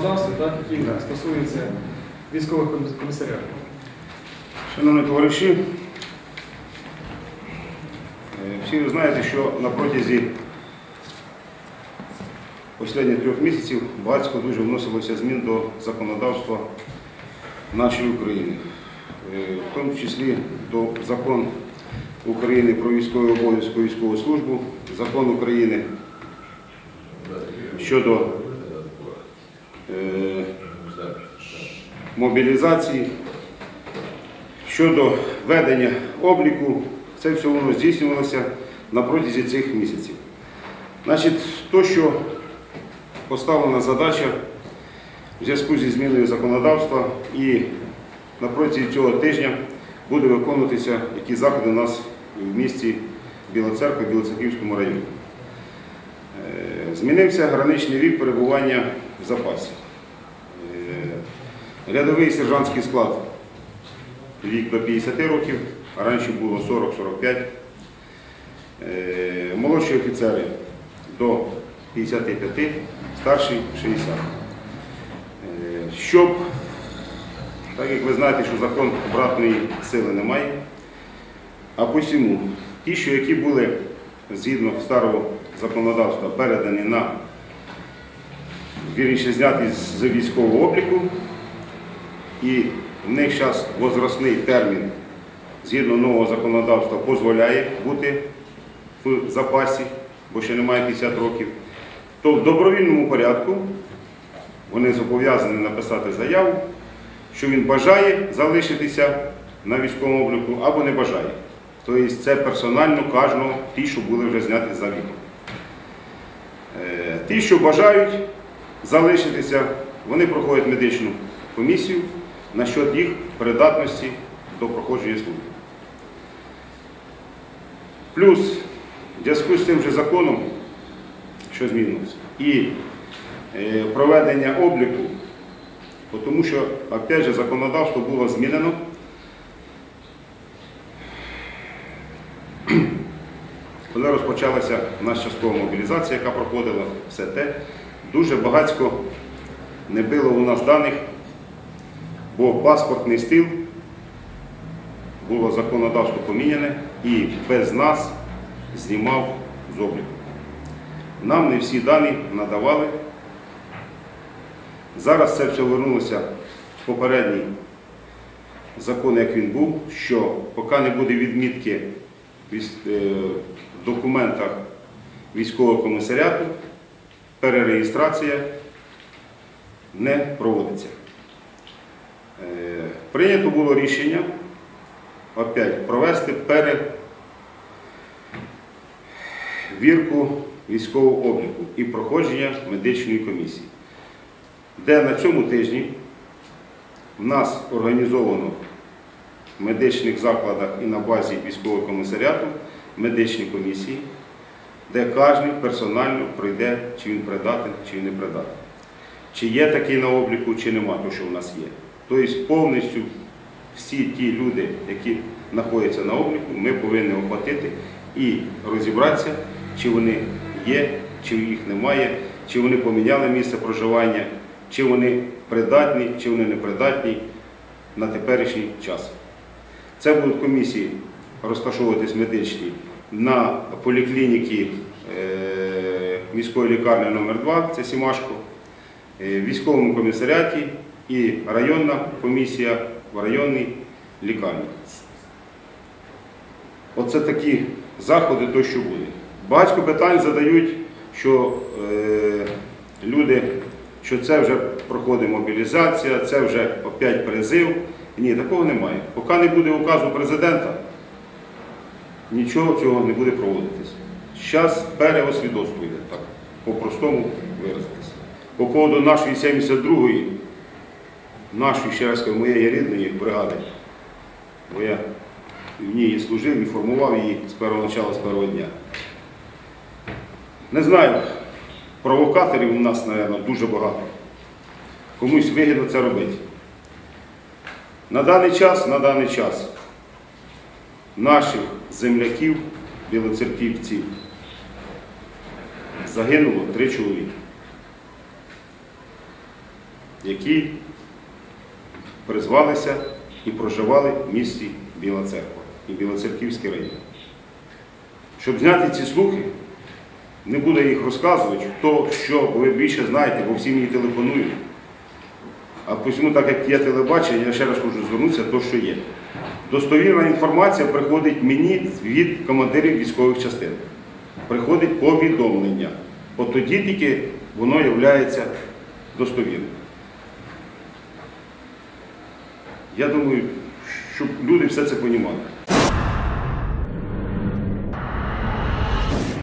законодавстві, так, які стосуються військових коміс- комісаріатів. Шановні товариші, е, всі ви знаєте, що на протязі останніх трьох місяців багатько дуже вносилося змін до законодавства нашої України, Е, в тому числі до закон України про військовий обов'язок військову службу, закон України щодо мобілізації, щодо ведення обліку, це все воно здійснювалося на протязі цих місяців. Значить, то, що поставлена задача в зв'язку зі зміною законодавства і на протязі цього тижня буде виконуватися які заходи у нас в місті Біла Церква, Білоцерківському районі. Е, Змінився граничний вік перебування в запасі. Рядовий сержантський склад вік до 50 років, а раніше було 40-45. Е, Молодші офіцери до 55, старші 60. Е, Щоб, так як ви знаєте, що закон обратної сили немає, а посіму, ті, що які були згідно старого законодавства передані на вірніше зняті з військового обліку, і в них зараз возрастний термін згідно нового законодавства дозволяє бути в запасі, бо ще немає 50 років, то в добровільному порядку вони зобов'язані написати заяву, що він бажає залишитися на військовому обліку або не бажає. Тобто це персонально кожного ті, що були вже зняті за віком. Е, Ті, що бажають залишитися, вони проходять медичну комісію на щодо їх придатності до проходження служби. Плюс в зв'язку з тим же законом, що змінилося, і е, проведення обліку, тому що, опять же, законодавство було змінено. Коли розпочалася наша часткова мобілізація, яка проходила все те, дуже багатько не було у нас даних, бо паспортний стил було законодавство поміняне і без нас знімав з обліку. Нам не всі дані надавали. Зараз це все вернулося в попередній закон, як він був, що поки не буде відмітки е, в документах військового комісаріату, перереєстрація не проводиться. Е, Прийнято було рішення опять провести перевірку військового обліку і проходження медичної комісії, де на цьому тижні в нас організовано в медичних закладах і на базі військового комісаріату медичні комісії, де кожен персонально пройде, чи він придатен, чи він не придатен. Чи є такий на обліку, чи нема, то що в нас є. Тобто повністю всі ті люди, які знаходяться на обліку, ми повинні охватити і розібратися, чи вони є, чи їх немає, чи вони поміняли місце проживання, чи вони придатні, чи вони непридатні на теперішній час. Це будуть комісії розташовуватись медичні на поліклініки е, міської лікарні номер 2 це Сімашко, е, військовому комісаріаті і районна комісія в районній лікарні. Оце такі заходи, то що буде. Багатько питань задають, що е, люди, що це вже проходить мобілізація, це вже опять призив. Ні, такого немає. Поки не буде указу президента, нічого цього не буде проводитись. Зараз переосвідоцтво йде, так, по-простому виразитися. По поводу нашої 72-ї, нашої, ще раз моєї рідної бригади, бо я в ній служив і формував її з першого начала, з першого дня. Не знаю, провокаторів у нас, мабуть, дуже багато. Комусь вигідно це робити. На даний час, на даний час наших земляків, білоцерківців, загинуло три чоловіки. які призвалися і проживали в місті Біла Церква і Білоцерківський район. Щоб зняти ці слухи, не буду їх розказувати, хто що, ви більше знаєте, бо всі мені телефонують. А посему, так як є телебачення, я ще раз хочу звернутися до що є. Достовірна інформація приходить мені від командирів військових частин. Приходить повідомлення. От тоді тільки воно є достовірним. Я думаю, щоб люди все це розуміли.